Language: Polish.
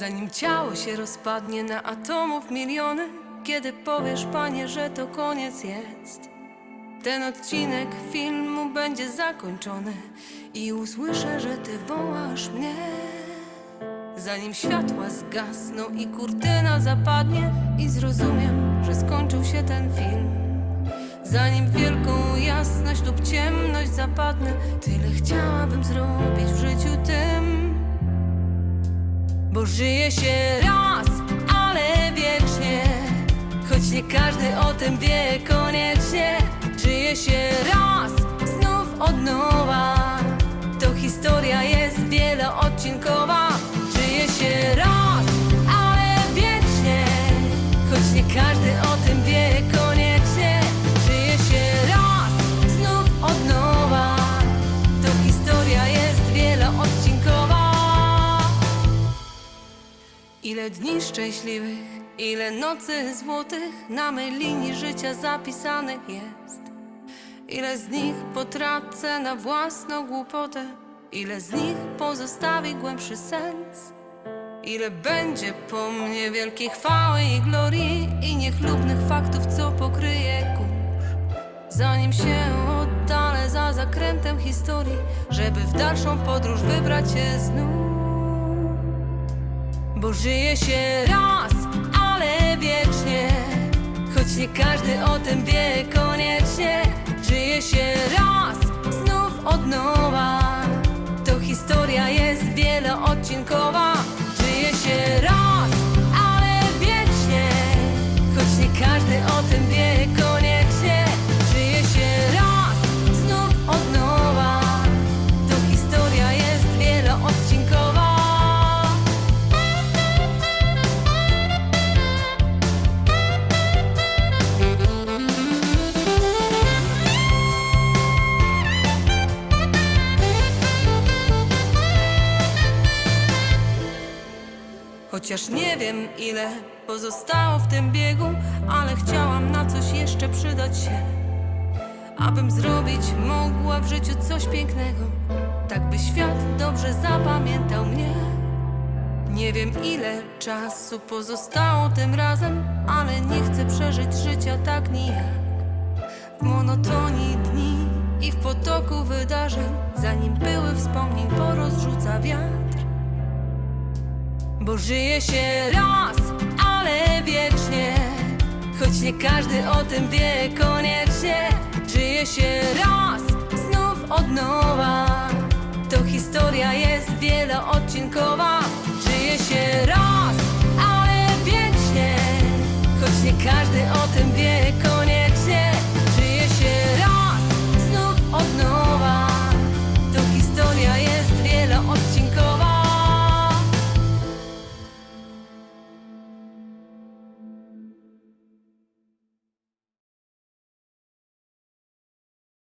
Zanim ciało się rozpadnie na atomów miliony, kiedy powiesz, panie, że to koniec jest. Ten odcinek filmu będzie zakończony i usłyszę, że ty wołasz mnie. Zanim światła zgasną i kurtyna zapadnie i zrozumiem, że skończył się ten film. Zanim wielką jasność lub ciemność zapadnę, tyle chciałabym zrobić w życiu tym. Bo żyje się raz, ale wiecznie. Choć nie każdy o tym wie koniecznie Żyje się raz, znów od nowa Ile dni szczęśliwych, ile nocy złotych na mej linii życia zapisanych jest. Ile z nich potracę na własną głupotę, ile z nich pozostawi głębszy sens. Ile będzie po mnie wielkiej chwały i glorii i niechlubnych faktów, co pokryje kurz. Zanim się oddalę za zakrętem historii, żeby w dalszą podróż wybrać się znów. Bo żyje się raz, ale wiecznie. Choć nie każdy o tym wie koniecznie Żyje się raz, znów od nowa. To historia jest wieloodcinkowa Chociaż nie wiem ile pozostało w tym biegu, ale chciałam na coś jeszcze przydać się. Abym zrobić mogła w życiu coś pięknego, tak by świat dobrze zapamiętał mnie. Nie wiem ile czasu pozostało tym razem, ale nie chcę przeżyć życia tak nijak. W monotonii dni i w potoku wydarzeń, zanim były wspomnień porozrzuca wiatr. Bo żyje się raz, ale wiecznie. Choć nie każdy o tym wie koniecznie. Żyje się raz, znów od nowa. To historia jest wieloodcinkowa